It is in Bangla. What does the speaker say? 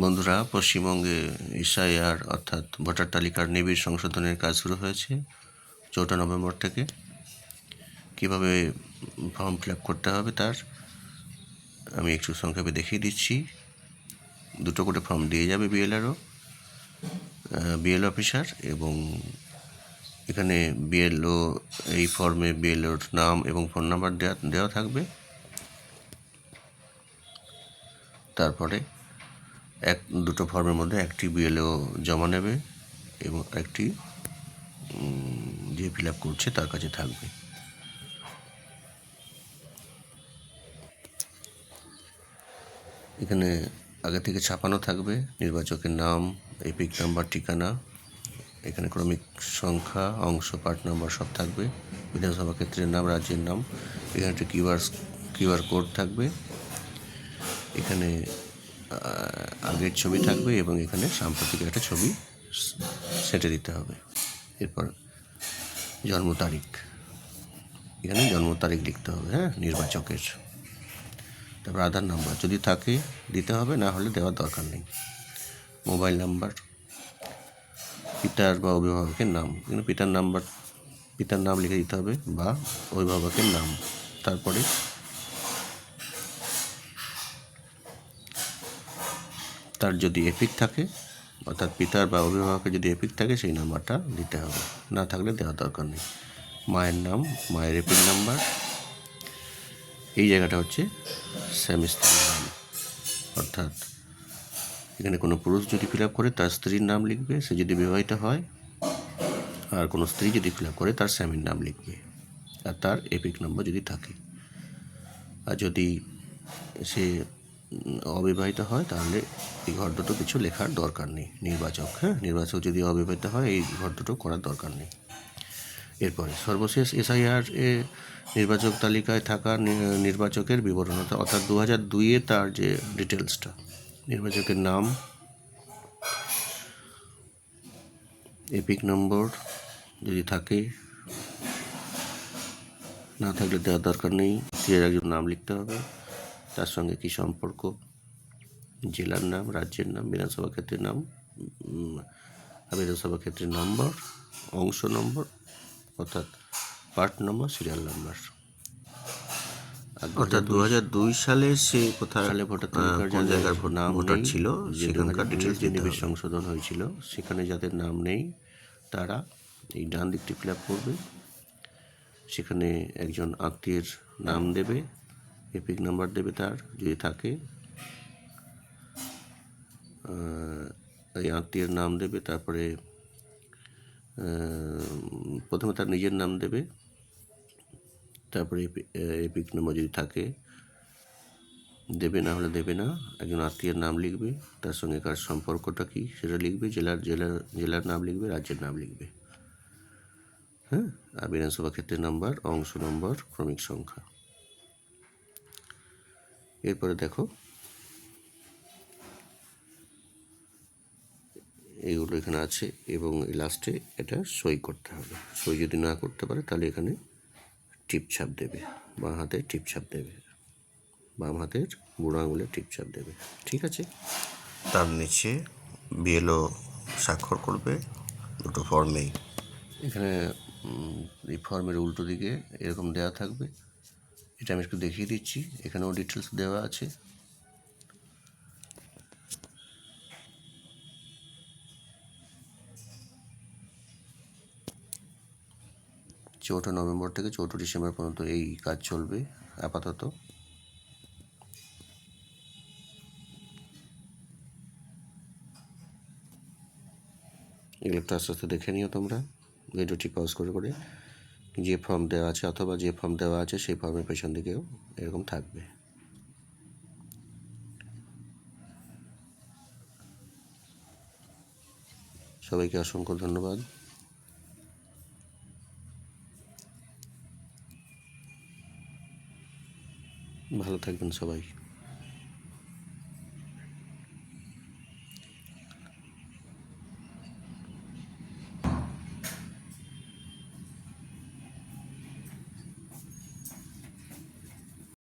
বন্ধুরা, পশ্চিমবঙ্গে এসআইআর, অর্থাৎ ভোটার তালিকার নিবিড় সংশোধনের কাজ শুরু হয়েছে চৌঠা নভেম্বর থেকে। কীভাবে ফর্ম ফিল করতে হবে তার, আমি একটু সংক্ষেপে দেখিয়ে দিচ্ছি। দুটো করে ফর্ম দিয়ে যাবে বিএলআরও বিএল অফিসার এবং এখানে বিএলও, এই ফর্মে বিএলওর নাম এবং ফোন নাম্বার দেওয়া দেওয়া থাকবে। তারপরে এক, দুটো ফর্মের মধ্যে একটি বিএলও জমা নেবে এবং একটি যে ফিল আপ করছে তার কাছে থাকবে। এখানে আগে থেকে ছাপানো থাকবে নির্বাচকের নাম, এপিক নাম্বার, ঠিকানা। এখানে ক্রমিক সংখ্যা, অংশ, পার্ট নাম্বার সব থাকবে। বিধানসভা ক্ষেত্রের নাম, রাজ্যের নাম, এখানে একটা কিউআর কিউআর কোড থাকবে। এখানে আগের ছবি থাকবে এবং এখানে সাম্প্রতিক একটা ছবি সেটে দিতে হবে। এরপর জন্ম তারিখ। এখানে জন্ম তারিখ লিখতে হবে হ্যাঁ? নির্বাচকের। তারপর আধার নাম্বার যদি থাকে, দিতে হবে, না হলে দেওয়ার দরকার নেই। মোবাইল নাম্বার, পিতার বা অভিভাবকের নাম। এখানে পিতার নাম্বার, পিতার নাম লিখে দিতে হবে বা অভিভাবকের নাম। তারপরে তার যদি এপিক থাকে, অর্থাৎ পিতার বা অভিভাবকের যদি এপিক থাকে, সেই নাম্বারটা দিতে হবে। না থাকলে দেওয়ার দরকার নেই। মায়ের নাম, মায়ের এপিক নাম্বার, এই জায়গাটা হচ্ছে স্বামী নাম। অর্থাৎ এখানে কোনো পুরুষ যদি ফিল করে, তার স্ত্রীর নাম লিখবে, সে যদি বিবাহিত হয়, আর কোনো স্ত্রী যদি ফিল করে, তার স্বামীর নাম লিখবে, আর তার এপিক নম্বর যদি থাকে। আর যদি সে অবিবাহিত হয়, তাহলে এই ঘর দুটো কিছু লেখার দরকার নেই। নির্বাচক হ্যাঁ? নির্বাচক যদি অবিবাহিত হয়, এই ঘর দুটো করার দরকার নেই। এরপরে, সর্বশেষ এসআইআর এ নির্বাচক তালিকায় থাকা নির্বাচকের বিবরণ অর্থাৎ- দু হাজার দুইয়ে তার যে ডিটেলসটা নির্বাচকের নাম, এপিক নম্বর যদি থাকে, না থাকলে দেওয়ার দরকার নেই একজন নাম লিখতে হবে। তার সঙ্গে কি সম্পর্ক? জেলার নাম রাজ্যের নাম বিধানসভা ক্ষেত্রের নাম বিধানসভা ক্ষেত্রের নম্বর অংশ নম্বর অর্থাৎ পার্ট নম্বর সিরিয়াল নাম্বার অর্থাৎ দু হাজার দুই সালে সে কোথায় সালে ভোটার কোন জায়গার নাম ভোটার ছিল সেখানকার ডিটেলস যে নিবিড় সংশোধন হয়েছিল। সেখানে যাদের নাম নেই তারা এই ডান দিকটি ফিল আপ করবে। সেখানে একজন আত্মীয়ের নাম দেবে। এপিক নাম্বার দেবে তার, যদি থাকে। এই আত্মীয়ের নাম দেবে, তারপরে প্রথমে তার নিজের নাম দেবে। তারপরে এপি- এপিক নাম্বার যদি থাকে, দেবে না হলে দেবে না। একজন আত্মীয়ের নাম লিখবে, তার সঙ্গে কার সম্পর্কটা কী সেটা লিখবে, জেলার জেলার জেলার নাম লিখবে, রাজ্যের নাম লিখবে। হ্যাঁ? আর বিধানসভা ক্ষেত্রের নাম্বার, অংশ নম্বর, ক্রমিক সংখ্যা। এরপরে দেখো। এইগুলো এখানে আছে এবং এই লাস্টে এটা সই করতে হবে। সই যদি না করতে পারে, তাহলে এখানে টিপছাপ দেবে বাঁ হাতে টিপছাপ দেবে, বাম হাতের বুড়ো আঙুলে টিপছাপ দেবে। ঠিক আছে? তার নিচে বিএলও স্বাক্ষর করবে দুটো ফর্মেই এখানে এই ফর্মের উল্টো দিকে এরকম দেওয়া থাকবে। এটা আমি একটু দেখিয়ে দিচ্ছি। এখানেও ডিটেলস দেওয়া আছে। চৌঠা নভেম্বর থেকে চৌঠা ডিসেম্বর পর্যন্ত এই কাজ চলবে, আপাতত। এগুলো একটু আস্তে আস্তে দেখে নিও তোমরা। ভিডিওটি পজ করে করে। যে ফর্ম দেওয়া আছে অথবা যে ফর্ম দেওয়া আছে সেই ফর্মের পেছন দিকেও এরকম থাকবে। সবাইকে অসংখ্য ধন্যবাদ। ভালো থাকবেন সবাই।